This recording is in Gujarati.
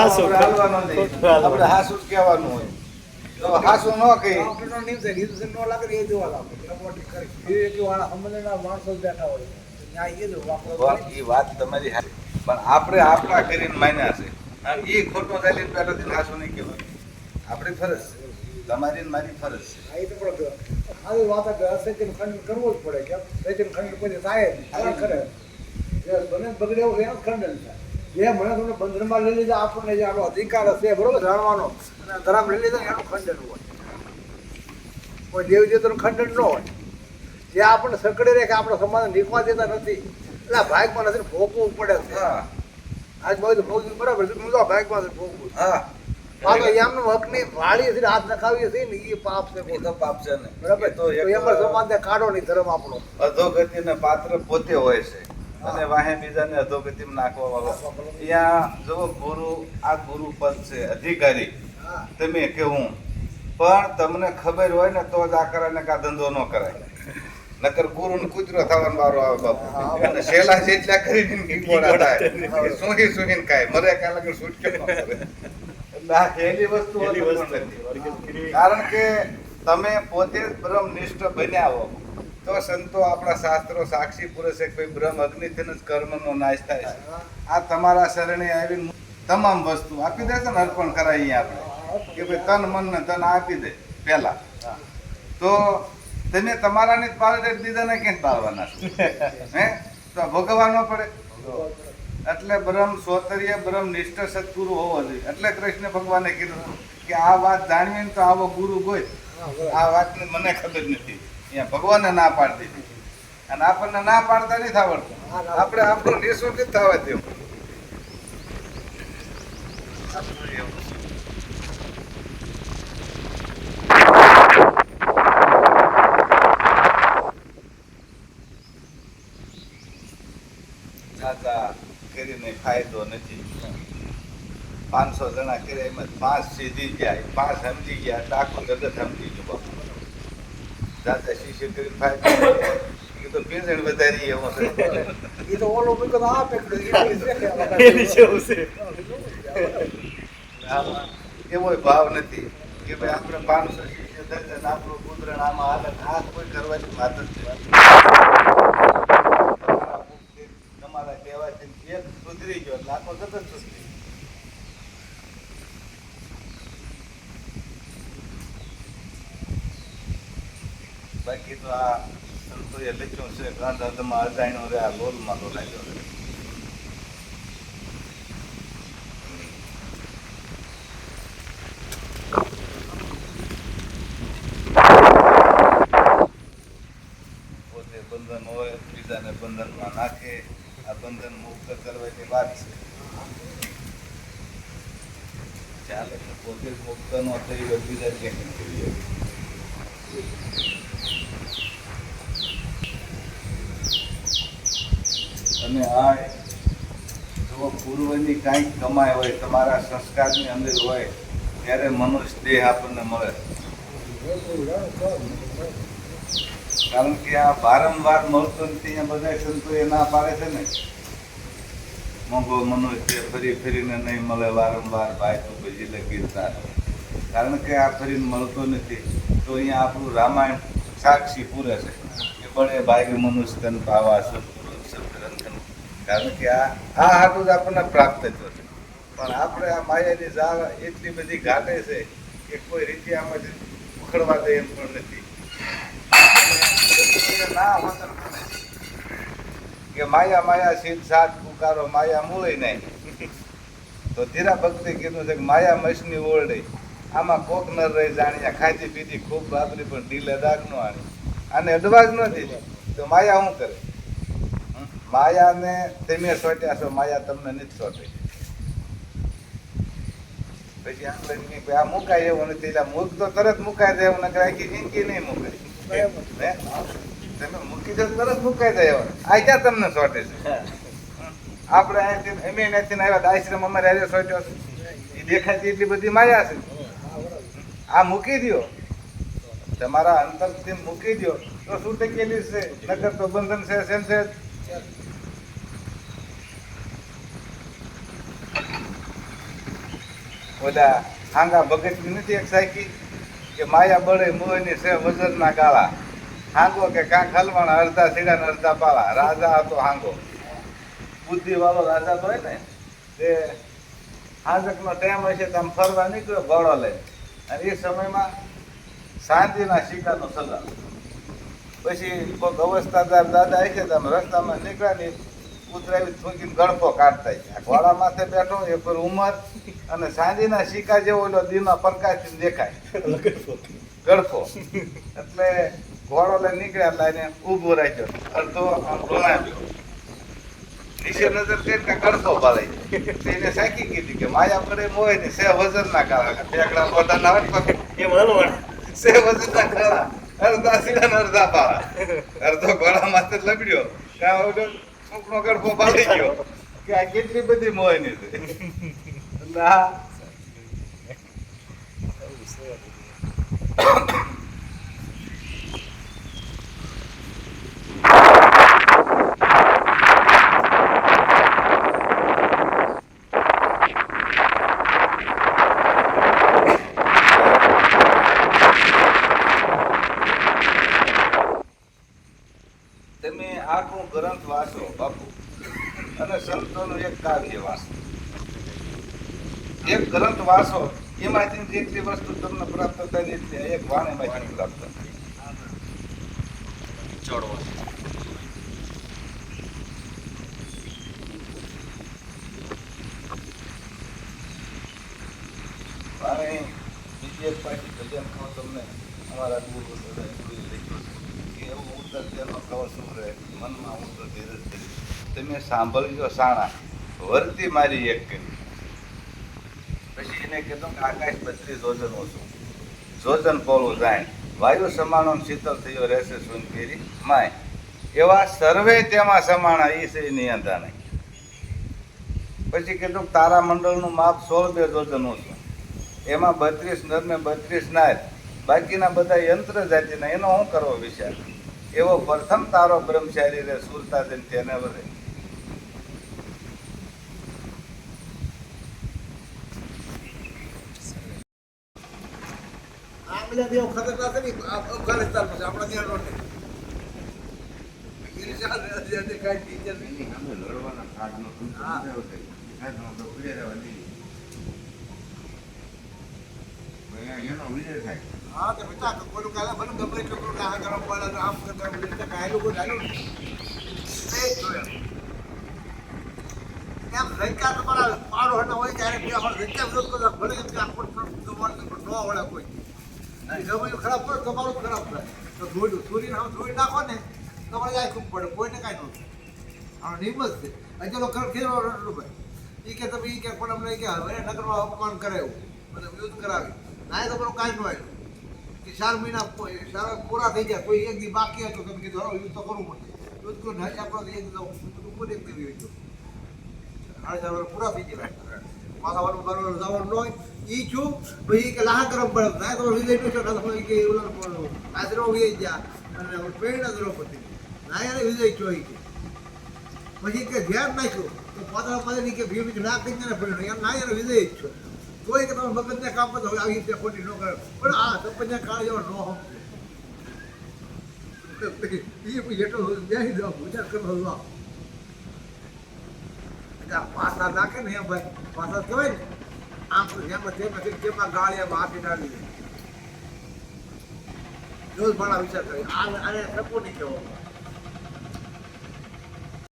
હાસુ. આપણે હાલવાનો નહીં. આપણે હાસુ જ કહેવાનું હોય. તો હાસુ ન કહી. આપણનો નિયમ છે. રીત ન લાગે એ જોવા લાગે. પ્રમોટિંગ કરી. એ કે વાળા અમલના માણસો બેઠા હોય. ત્યાં એ જ વાપરો. વાત- વાત તમારી પણ આપણે આપણા કરીને માન્યા છે. અને ઈ ખોટો ચાલીને દિન હાસુ નહીં કહેવાય. આપણી ફરજ છે. તમારી મારી ફરજ છે. આ એ તો પણ આવી વાત અસત્યનું ખંડન કરવું જ પડે. કેમ ખંડ કોઈ થાય જ. ખરે બને બગડે એવું ખંડન થાય. જે મને તમને બંધનમાં લઈ લીધા આપણને જે આનો અધિકાર હશે બરોબર જાણવાનો. અને ધરામ લઈ લીધા એનું ખંડન હોય. કોઈ દેવ દેવતાનું ખંડન ન હોય. જે આપણને સકડી રહે કે આપણો સમાજ નીકવા દેતા નથી. એટલે ભાગમાં નથી ભોગવવું પડે છે. હા. આજ બધું ભોગવું બરાબર છે હું તો ભાગમાં નથી ભોગવું હા. તો એમનું હકની વાળી છે હાથ નખાવીએ છે ને એ પાપ છે તો પાપ છે ને. બરાબર? તો એમાં સમાજને કાઢો નહીં ધર્મ આપણો. અધોગતિને પાત્ર પોતે હોય છે. અને વાહે બીજાને અધોગતિમાં નાખવા વાળો. અહીંયા જો ગુરુ આ ગુરુ પદ છે અધિકારી. તમે કે હું. પણ તમને ખબર હોય ને તો જ આ કરાય ને કા ધંધો ન કરાય. નકર ગુરુ ને કૂતરો થવાનો વારો આવે બાપુ. અને શેલા જેટલા કરીને નીકળ્યા થાય. સુહી સુહીને કાય મરે કાય લગન છૂટકે ન કરે. એટલે આ હેલી વસ્તુ પેલી હોતું વસ્તુ. નથી. વર્ગલ કરી. કારણ કે તમે પોતે બ્રહ્મનિષ્ઠ બન્યા હો. તો સંતો આપણા શાસ્ત્રો સાક્ષી પુરુષ છે ભાઈ બ્રહ્મ અગ્નિથી જ કર્મનો નાશ થાય છે. આ તમારા શરણે આવીને તમામ વસ્તુ આપી દે છે ને અર્પણ કરાવીએ આપણે. કે ભાઈ તન, મન ને તન આપી દે પહેલા. તો તમે તમારાને જ તો બીજાને કેમ પાડવાના હે? તો ભોગવવા ન પડે. એટલે બ્રહ્મ સોતર્ય બ્રહ્મ નિષ્ઠ સદગુરુ હોવો જોઈએ. એટલે કૃષ્ણ ભગવાને કીધું કે આ વાત જાણવી તો આવો ગુરુ ગોય. આ વાતની મને ખબર નથી. અહીંયા ભગવાનને ના પાડતી અને આપણને ના પાડતા નહીં આવડતું. આપણે આપણું નિઃશુલ્ક જ થવા દેવું કરીને ફાયદો નથી. પાંચસો જણા કર્યા એમાં પાંચ સીધી ગયા પાંચ સમજી ગયા આખું જગત સમજી ગયું. બાપુ શિષ્ય કરી ફાયદો. એ તો પીંજણ વધારી એવો એ તો ઓલો મૂક્યો તો આ એવો ભાવ નથી કે ભાઈ આપણે પાંચસો શિષ્ય થશે ને આપણું કુદરણ આમાં હાલત આ કોઈ કરવાની વાત જ છે તમારા મુખથી, છે એક સુધરી ગયો આખો જગત સુધરી બાકી તો આ સંતોએ લખ્યું છે આ લોલમાં લોલાયો પોતે બંધન હોય, બીજાને બંધનમાં નાખે, આ બંધન મુક્ત કરવાની વાત છે. ચાલે પોતે મુક્ત ન થઈ બીજા કેમ કરીએ અને આ જો પૂર્વની કાંઈક કમાય હોય, તમારા સંસ્કારની અંદર હોય, ત્યારે મનુષ્ય દેહ આપણને મળે. કારણ કે આ વારંવાર મળતો નથી બધા સંતો એ ના પાડે છે ને. મોંઘો મનુષ્ય ફરી ફરીને નહીં મળે, વારંવાર ભાઈ તો પછી લગી કારણ કે આ ફરીને મળતો નથી. તો અહીંયા આપણું રામાયણ સાક્ષી પૂરે છે. કે બળે ભાઈ મનુષ્ય તન પાવા કારણ કે આ આ હાટું જ આપણને પ્રાપ્ત થયો છે. પણ આપણે આ માયાની જાળ એટલી બધી ઘાટે છે કે કોઈ રીતે આમાંથી ઉખડવા દે એમ પણ નથી. ના કે માયા માયા સિદ્ધ સાત પુકારો માયા મૂળે નહીં. તો ધીરા ભક્તિ કીધું છે કે માયા મસની ઓરડે. આમાં કોક ન રહી જાણ્યા ખાધી પીધી ખૂબ વાપરી પણ ઢીલ અડાગ નો આણી આને અડવા જ ન દીધી તો માયા શું કરે? માયાને તમે સોટ્યા છો માયા તમને નથી સોટે. પછી આમ એમ આ મુકાય એવું નથી એટલે મૂક તો તરત મુકાય જાય એવું નકર આખી જિંદગી નહીં મુકાય. તમે મૂકી દો તરત મુકાઈ જાય એવા. આ ક્યાં તમને સોટે છે? આપણે અહીંથી અમે અહીંયાથી આવ્યા આશ્રમ અમારે હારે સોટ્યો છે. એ દેખાતી એટલી બધી માયા છે. આ મૂકી દો તમારા અંતરથી મૂકી દો તો શું ટકેલી છે? નગર તો બંધન છે, સેમ છે ઓલા હાંગા ભગતની નથી એક સાયકી? કે માયા બળે મોહની છે વજરના ગાળા. હાંગો કે કાં હલવાણા અડધા સીડા ને અડધા પાળા. રાજા હતો હાંગો. બુદ્ધિ વાળો રાજા તો હોય ને, તે હાજકનો ટાઈમ હશે તો આમ ફરવા નીકળ્યો ઘોડો લઈ અને એ સમયમાં શાંતિના શિકારનો સલાહ. પછી કોઈક અવસ્થાદાર દાદા છે તો રસ્તામાં નીકળ્યા ને ઉતરાવી થૂંકીને ગળપો કાઢતા છે ઘોડા માથે બેઠો એ પર ઉંમર અને સાંજના શિકા જેવો ઓલો દીનો પ્રકાશથી દેખાય. ગળપો એટલે ઘોડો લઈ નીકળ્યા એટલે એને ઊભો રાખ્યો. અડધો આમ નીચે નજર કરીને કે ગળપો પાડે એને સાકી કીધી કે માયા પડે મોય ને સે વજન ના કાળા. ટેકડા મોટા ના હોય એમ હલવાણ સે વજન ના કાળા. અડધા સીડા અડધા પાળા. અડધો ઘોડા માથે લબડ્યો. ત્યાં ઓલો છોકરો પાડી ગયો. કે આ કેટલી બધી મોહની છે? આખું ગ્રંથ વાંચો, બાપુ. અને સંતોનું એક કાવ્ય વાંચો. એક ગ્રંથ વાંચો, એમાંથી જેટલી વસ્તુ તમને પ્રાપ્ત થાય એટલી એક વાણીમાંથી પ્રાપ્ત થાય ચડવો અને બીજી એક પાછી ભજન કહો તમને અમારા ગુરુ દાદાએ કોઈ લખ્યું છે કે એવું ઉત્તર કહો શું મનમાં હું તો ધીરજ ધરી તમે સાંભળજો સાણા. વર્તી મારી એક કરી પછી એને કીધું કે આકાશ બત્રીસ જોજન ઓછું જોજન પોલું જાય વાયુ સમાણો શીતલ થયો રહેશે સુન કેરી માય, એવા સર્વે તેમાં સમાણા એ છે નિયંતા નહીં પછી કીધું તારા મંડળનું માપ સોળ બે જોજનો છું. એમાં બત્રીસ નર ને બત્રીસ નાર બાકીના બધા યંત્ર જાતિના, એનો શું કરવો વિચાર? એવો પ્રથમ તારો બ્રહ્મચારી રે સુરતા જઈને તેને વધે એનો દેવ ખતરનાક આપણા. હા, તો બેટા, કોઈનું કાલે મને ગમે એટલું કરું, આ પડે આમ કરે, આમ કરે, કાંઈ જોયા. એમ. હટા હોય ત્યારે બે વાર રંકા વિરોધ કરતા ભલે એમ કે આપણને તમારે ન ખરાબ પડે તો ધોઈ ધોરીને આમ નાખો ને તમારે જાય ખૂબ પડે. કોઈને કાંઈ ન થાય. છે. અને ચલો ખર ભાઈ. કે તમે એ પણ અમને કે હવે નગરમાં અપમાન કરાયું. એવું યુદ્ધ કરાવી. ના એ તમારું કાંઈ ન આવ્યું. ચાર મહિના સારા પૂરા થઈ ગયા, કોઈ એક દી બાકી હતો તમે કીધું, હાલો યુદ્ધ તો કરવું પડશે યુદ્ધ કરો ના આપણે એક ઉપર એક દી યુદ્ધ સાડા ચાર પૂરા થઈ ગયા માથાવાનું બરોબર જવાનું ઈ છું. પછી કે, લાહ ગરમ પડે. ના તો તો કે ઓલા આદરો ઉઈ ગયા, અને પ્રેરણા દ્રૌપદી ના, એને વિજય છો ઈ કે. પછી કે, ધ્યાન નાખ્યું તો પાતળા પાતળી કે, ભીમ ના, કઈ ને એમ ના, એને વિજય જ છો તોય કે તમે મગજને કામ કરતો આવી રીતે ખોટી ન કરે. પણ આ સપન્ય કાળ જેવો ન હો એ જેટલો બેસી દો વિચાર કરતો હતો પાસા નાખે ને એમ ભાઈ, પાસા કહેવાય ને, આમ તો જેમાં તેમાં છે જેમાં ગાળિયામાં આપી ડાળી દે. રોજ મારા વિચાર કરે આને ટપો નહીં કહેવો